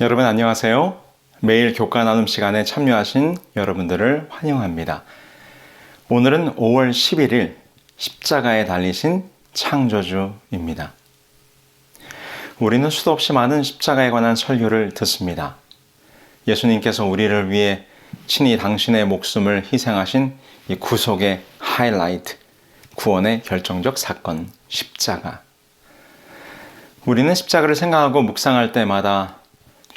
여러분 안녕하세요. 매일 교과 나눔 시간에 참여하신 여러분들을 환영합니다. 오늘은 5월 11일 십자가에 달리신 창조주입니다. 우리는 수도 없이 많은 십자가에 관한 설교를 듣습니다. 예수님께서 우리를 위해 친히 당신의 목숨을 희생하신 이 구속의 하이라이트, 구원의 결정적 사건, 십자가. 우리는 십자가를 생각하고 묵상할 때마다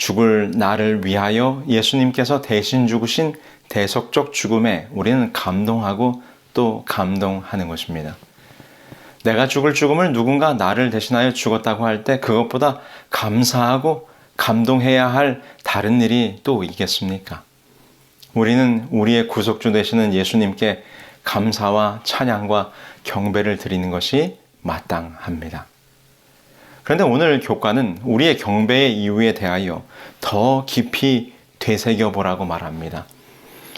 죽을 나를 위하여 예수님께서 대신 죽으신 대속적 죽음에 우리는 감동하고 또 감동하는 것입니다. 내가 죽을 죽음을 누군가 나를 대신하여 죽었다고 할 때 그것보다 감사하고 감동해야 할 다른 일이 또 있겠습니까? 우리는 우리의 구속주 되시는 예수님께 감사와 찬양과 경배를 드리는 것이 마땅합니다. 그런데 오늘 교과는 우리의 경배의 이유에 대하여 더 깊이 되새겨 보라고 말합니다.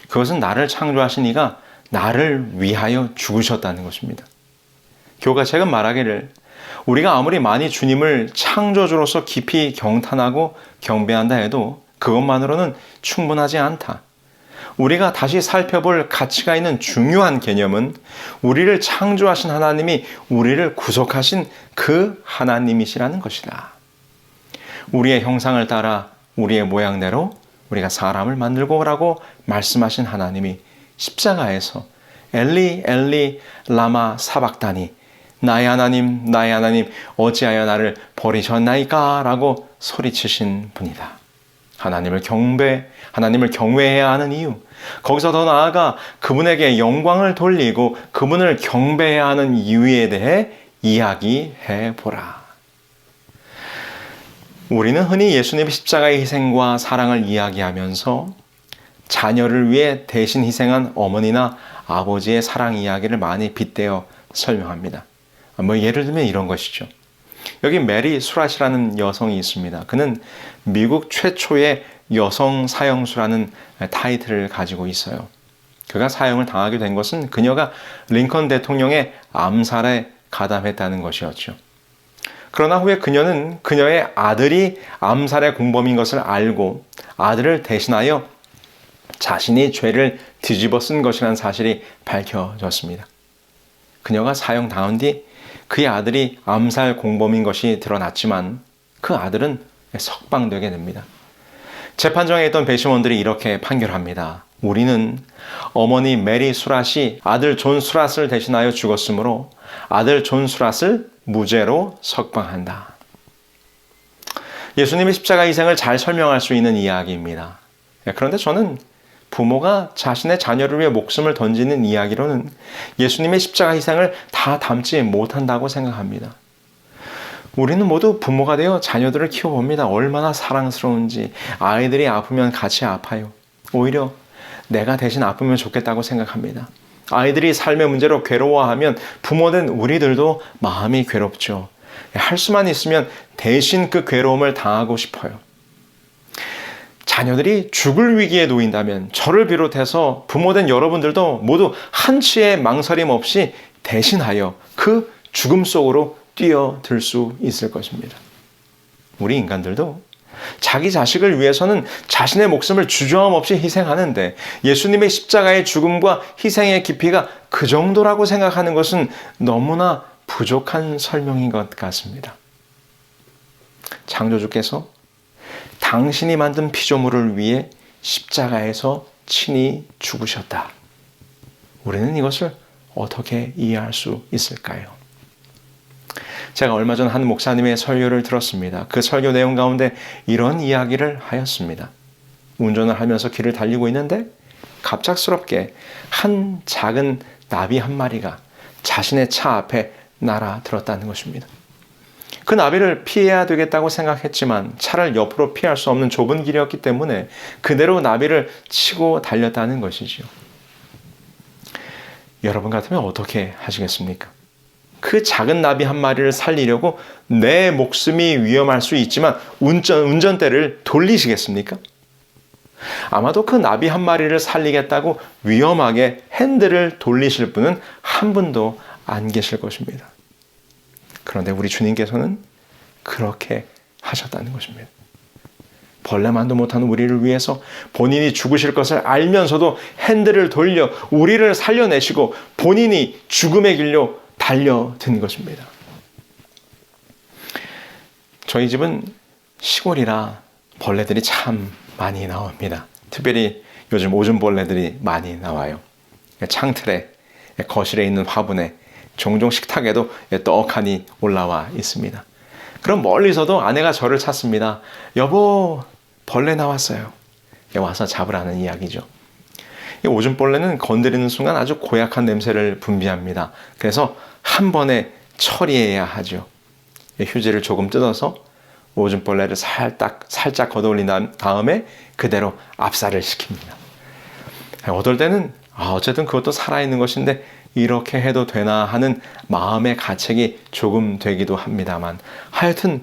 그것은 나를 창조하신 이가 나를 위하여 죽으셨다는 것입니다. 교가 최근 말하기를 우리가 아무리 많이 주님을 창조주로서 깊이 경탄하고 경배한다 해도 그것만으로는 충분하지 않다. 우리가 다시 살펴볼 가치가 있는 중요한 개념은 우리를 창조하신 하나님이 우리를 구속하신 그 하나님이시라는 것이다. 우리의 형상을 따라 우리의 모양대로 우리가 사람을 만들고라고 말씀하신 하나님이 십자가에서 엘리 엘리 라마 사박다니 나의 하나님 나의 하나님 어찌하여 나를 버리셨나이까 라고 소리치신 분이다. 하나님을 경배, 하나님을 경외해야 하는 이유. 거기서 더 나아가 그분에게 영광을 돌리고 그분을 경배해야 하는 이유에 대해 이야기해 보라. 우리는 흔히 예수님의 십자가의 희생과 사랑을 이야기하면서 자녀를 위해 대신 희생한 어머니나 아버지의 사랑 이야기를 많이 빗대어 설명합니다. 뭐 예를 들면 이런 것이죠. 여기 메리 수라시라는 여성이 있습니다. 그는 미국 최초의 여성 사형수라는 타이틀을 가지고 있어요. 그가 사형을 당하게 된 것은 그녀가 링컨 대통령의 암살에 가담했다는 것이었죠. 그러나 후에 그녀는 그녀의 아들이 암살의 공범인 것을 알고 아들을 대신하여 자신이 죄를 뒤집어 쓴 것이라는 사실이 밝혀졌습니다. 그녀가 사형당한 뒤 그의 아들이 암살 공범인 것이 드러났지만 그 아들은 석방되게 됩니다. 재판정에 있던 배심원들이 이렇게 판결합니다. 우리는 어머니 메리 수랏이 아들 존 수랏을 대신하여 죽었으므로 아들 존 수랏을 무죄로 석방한다. 예수님의 십자가 희생을 잘 설명할 수 있는 이야기입니다. 그런데 저는 부모가 자신의 자녀를 위해 목숨을 던지는 이야기로는 예수님의 십자가 희생을 다 담지 못한다고 생각합니다. 우리는 모두 부모가 되어 자녀들을 키워봅니다. 얼마나 사랑스러운지. 아이들이 아프면 같이 아파요. 오히려 내가 대신 아프면 좋겠다고 생각합니다. 아이들이 삶의 문제로 괴로워하면 부모된 우리들도 마음이 괴롭죠. 할 수만 있으면 대신 그 괴로움을 당하고 싶어요. 자녀들이 죽을 위기에 놓인다면 저를 비롯해서 부모된 여러분들도 모두 한치의 망설임 없이 대신하여 그 죽음 속으로 뛰어들 수 있을 것입니다. 우리 인간들도 자기 자식을 위해서는 자신의 목숨을 주저함 없이 희생하는데 예수님의 십자가의 죽음과 희생의 깊이가 그 정도라고 생각하는 것은 너무나 부족한 설명인 것 같습니다. 창조주께서 당신이 만든 피조물을 위해 십자가에서 친히 죽으셨다. 우리는 이것을 어떻게 이해할 수 있을까요? 제가 얼마 전 한 목사님의 설교를 들었습니다. 그 설교 내용 가운데 이런 이야기를 하였습니다. 운전을 하면서 길을 달리고 있는데 갑작스럽게 한 작은 나비 한 마리가 자신의 차 앞에 날아들었다는 것입니다. 그 나비를 피해야 되겠다고 생각했지만 차를 옆으로 피할 수 없는 좁은 길이었기 때문에 그대로 나비를 치고 달렸다는 것이지요. 여러분 같으면 어떻게 하시겠습니까? 그 작은 나비 한 마리를 살리려고 내 목숨이 위험할 수 있지만 운전, 운전대를 돌리시겠습니까? 아마도 그 나비 한 마리를 살리겠다고 위험하게 핸들을 돌리실 분은 한 분도 안 계실 것입니다. 그런데 우리 주님께서는 그렇게 하셨다는 것입니다. 벌레만도 못하는 우리를 위해서 본인이 죽으실 것을 알면서도 핸들을 돌려 우리를 살려내시고 본인이 죽음의 길로 달려든 것입니다. 저희 집은 시골이라 벌레들이 참 많이 나옵니다. 특별히 요즘 오줌 벌레들이 많이 나와요. 창틀에 거실에 있는 화분에 종종 식탁에도 떡하니 올라와 있습니다. 그럼 멀리서도 아내가 저를 찾습니다. 여보, 벌레 나왔어요. 와서 잡으라는 이야기죠. 이 오줌벌레는 건드리는 순간 아주 고약한 냄새를 분비합니다. 그래서 한 번에 처리해야 하죠. 휴지를 조금 뜯어서 오줌벌레를 살짝 살짝 걷어올린 다음에 그대로 압살을 시킵니다. 어떨 때는 아, 어쨌든 그것도 살아있는 것인데 이렇게 해도 되나 하는 마음의 가책이 조금 되기도 합니다만 하여튼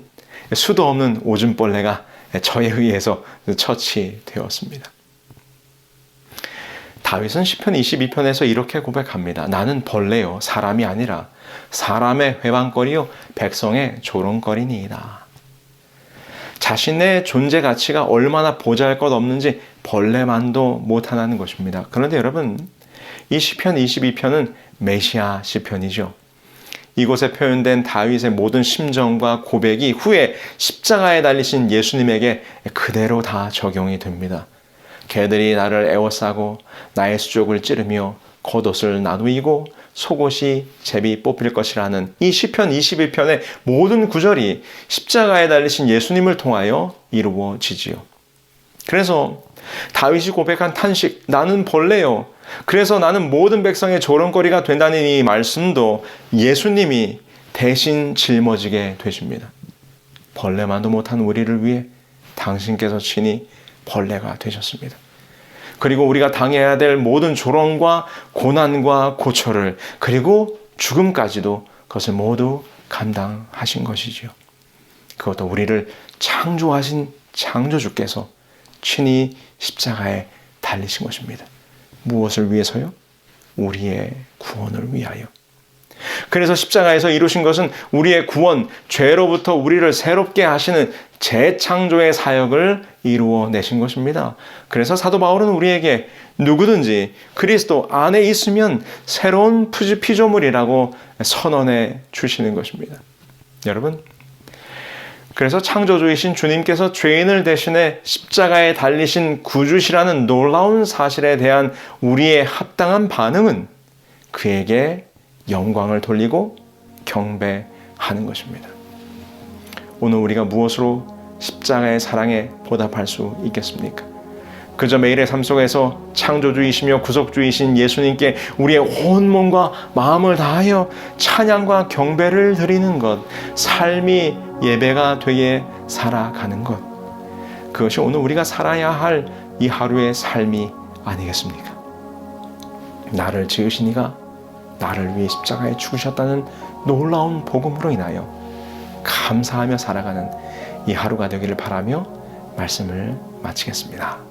수도 없는 오줌벌레가 저에 의해서 처치되었습니다. 다윗은 시편 22편에서 이렇게 고백합니다. 나는 벌레요 사람이 아니라 사람의 회방거리요 백성의 조롱거리니이다. 자신의 존재 가치가 얼마나 보잘것없는지 벌레만도 못하는 것입니다. 그런데 여러분 이 시편 22편은 메시아 시편이죠. 이곳에 표현된 다윗의 모든 심정과 고백이 후에 십자가에 달리신 예수님에게 그대로 다 적용이 됩니다. 개들이 나를 애워싸고 나의 수족을 찌르며 겉옷을 나누이고 속옷이 제비 뽑힐 것이라는 이 시편 21편의 모든 구절이 십자가에 달리신 예수님을 통하여 이루어지지요. 그래서 다윗이 고백한 탄식 나는 벌레요. 그래서 나는 모든 백성의 조롱거리가 된다는 이 말씀도 예수님이 대신 짊어지게 되십니다. 벌레만도 못한 우리를 위해 당신께서 친히 벌레가 되셨습니다. 그리고 우리가 당해야 될 모든 조롱과 고난과 고초를 그리고 죽음까지도 그것을 모두 감당하신 것이지요. 그것도 우리를 창조하신 창조주께서 친히 십자가에 달리신 것입니다. 무엇을 위해서요? 우리의 구원을 위하여. 그래서 십자가에서 이루신 것은 우리의 구원, 죄로부터 우리를 새롭게 하시는 재창조의 사역을 이루어 내신 것입니다. 그래서 사도 바울은 우리에게 누구든지 그리스도 안에 있으면 새로운 피조물이라고 선언해 주시는 것입니다. 여러분, 그래서 창조주이신 주님께서 죄인을 대신해 십자가에 달리신 구주시라는 놀라운 사실에 대한 우리의 합당한 반응은 그에게 영광을 돌리고 경배하는 것입니다. 오늘 우리가 무엇으로 십자가의 사랑에 보답할 수 있겠습니까? 그저 매일의 삶 속에서 창조주이시며 구속주이신 예수님께 우리의 온 몸과 마음을 다하여 찬양과 경배를 드리는 것, 삶이 예배가 되게 살아가는 것. 그것이 오늘 우리가 살아야 할 이 하루의 삶이 아니겠습니까? 나를 지으시니가 나를 위해 십자가에 죽으셨다는 놀라운 복음으로 인하여 감사하며 살아가는 이 하루가 되기를 바라며 말씀을 마치겠습니다.